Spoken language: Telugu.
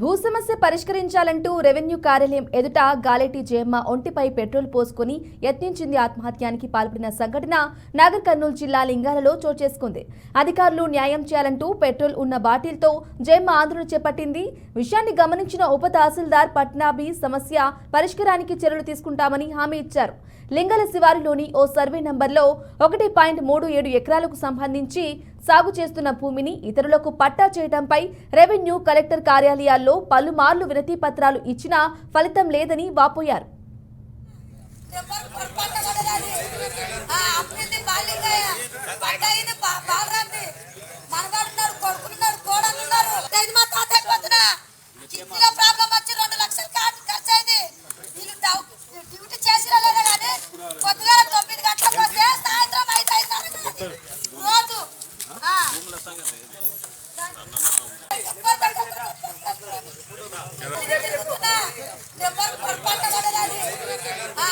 భూ సమస్య పరిష్కరించాలంటూ రెవెన్యూ కార్యాలయం ఎదుట గాలేటి జయమ్మ ఒంటిపై పెట్రోల్ పోసుకుని యత్నించింది ఆత్మహత్యానికి పాల్పడిన సంఘటన నాగర్ కర్నూలు జిల్లా లింగాలలో చోటు చేసుకుంది. అధికారులు న్యాయం చేయాలంటూ పెట్రోల్ ఉన్న బాటిల్తో జయమ్మ ఆందోళన చేపట్టింది. విషయాన్ని గమనించిన ఉప తహసీల్దార్ పట్నాభి సమస్య పరిష్కారానికి చర్యలు తీసుకుంటామని హామీ ఇచ్చారు. లింగల శివారులోని ఓ సర్వే నంబర్లో ఒకటి పాయింట్ మూడు ఏడు ఎకరాలకు సంబంధించి సాగు చేస్తున్న భూమిని ఇతరులకు పట్టా చేయడంపై రెవెన్యూ కలెక్టర్ కార్యాలయాల్లో పలుమార్లు వినతి పత్రాలు ఇచ్చినా ఫలితం లేదని వాపోయారు. ఎవరు తొమ్మిది గంటలకు వస్తే సాయంత్రం ఐదు ఆ. పొరపాటు